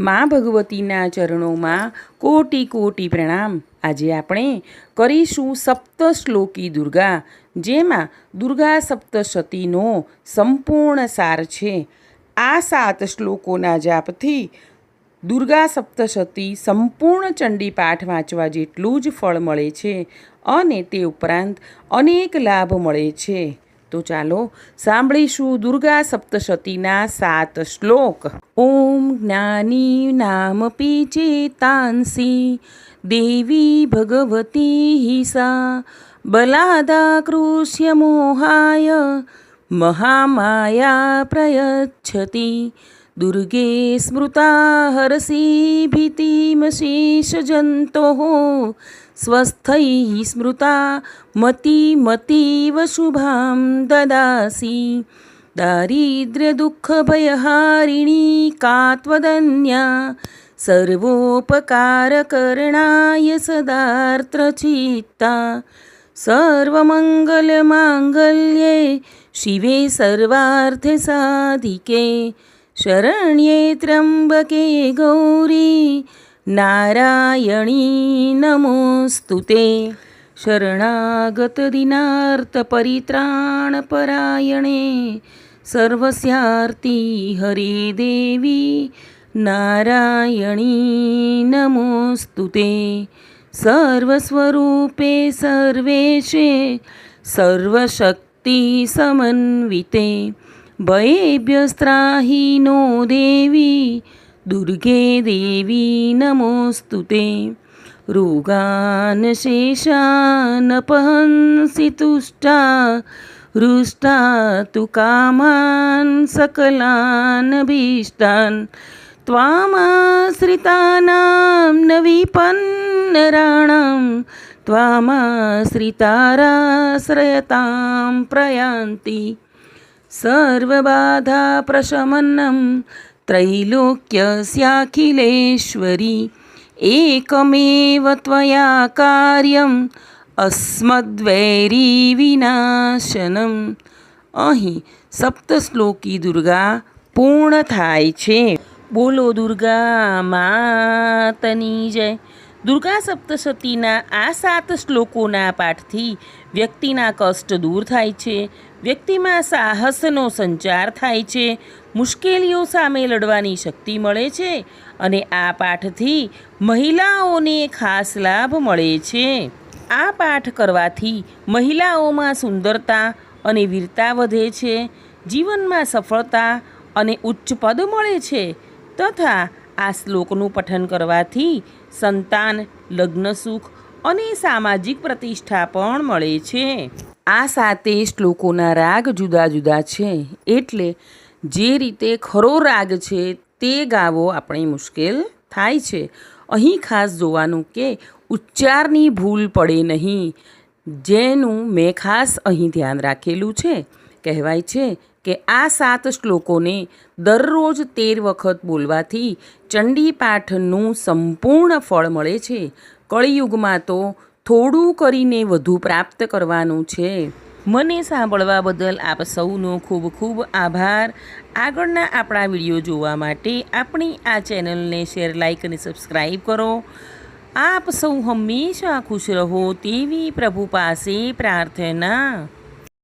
મા ભગવતીના ચરણોમાં કોટી કોટી પ્રણામ. આજે આપણે કરીશું સપ્ત શ્લોકી દુર્ગા, જેમાં દુર્ગા સપ્તશતીનો સંપૂર્ણ સાર છે. આ સાત શ્લોકોના જાપથી દુર્ગા સપ્તશતી સંપૂર્ણ ચંડી પાઠ વાંચવા જેટલું જ ફળ મળે છે અને તે ઉપરાંત અનેક લાભ મળે છે. તો ચાલો સાંભળીશું દુર્ગા સપ્તશતીના સાત શ્લોક. ઓમ જ્ઞાની નામપી ચેતાંસી દેવી ભગવતી હિસા બલાદાકૃષ્ય મોહાય, મહામાયા પ્રયચ્છતિ દુર્ગે સ્મૃતા હરસી ભીતિમશેષજંતો સ્વસ્થૈ સ્મૃતા મતિમતીવ શુભાં દદાસી દારિદ્ર્યદુઃખભયહારિણી કા ત્વદન્યા સર્વોપકારકરણાય સદાર્ત્રચિત્તા સર્વમંગલમાંગલ્યે શિવે સર્વાર્થસાધિકે શરણ્યે ત્રંબકે ગૌરી નારાયણી નમોસ્તુ તે પરાયણે સર્વસ્યાર્તી હરિદેવી નારાયણી નમોસ્તુ સર્વસ્વરૂપે સર્વેશે સર્વશક્તિ સમન્વિતે भयेभ्यस्त्राहीनो देवी दुर्गे देवी नमोऽस्तु ते रोगानशेषानपहंसि तुष्टा हृष्टा तु कामान् सकलानभीष्टान् त्वामाश्रितानां न विपन्नराणां त्वामाश्रिताराश्रयतां प्रयान्ति। સર્વબાધાપ્રશમનં ત્રૈલોક્ય સ્યાખિલેશ્વરી એકમેવ ત્વયા કાર્યમ અસ્મદ્વૈરી વિનાશનમ અહીં સપ્તશ્લોકી દુર્ગા પૂર્ણ થાય છે બોલો દુર્ગા માતની જય દુર્ગા સપ્તશતીના આ સાત શ્લોકોના પાઠથી વ્યક્તિના કષ્ટ દૂર થાય છે, વ્યક્તિમાં સાહસનો સંચાર થાય છે, મુશ્કેલીઓ સામે લડવાની શક્તિ મળે છે અને આ પાઠથી મહિલાઓને ખાસ લાભ મળે છે. આ પાઠ કરવાથી મહિલાઓમાં સુંદરતા અને વીરતા વધે છે, જીવનમાં સફળતા અને ઉચ્ચ પદ મળે છે તથા આ શ્લોકનું પઠન કરવાથી સંતાન, લગ્ન સુખ અને સામાજિક પ્રતિષ્ઠા પણ મળે છે. આ સાતે શ્લોકોના રાગ જુદા જુદા છે. એટલે જે રીતે ખરો રાગ છે તે ગાવો આપણે મુશ્કેલ થાય છે. અહીં ખાસ જોવાનું કે ઉચ્ચારની ભૂલ પડે નહીં. જેનું મેં ખાસ અહીં ધ્યાન રાખેલું છે. કહેવાય છે કે આ સાત શ્લોકોને દરરોજ તેર વખત બોલવાથી ચંડી પાઠનું સંપૂર્ણ ફળ મળે છે. કળિયુગમાં તો થોડું કરીને વધુ પ્રાપ્ત કરવાનું છે. મને સાંભળવા બદલ આપ સૌનો ખૂબ ખૂબ આભાર. આગળના આપણા વીડિયો જોવા માટે આપણી આ ચેનલને શેર, લાઇક અને સબસ્ક્રાઈબ કરો. આપ સૌ હંમેશા ખુશ રહો તેવી પ્રભુ પાસે પ્રાર્થના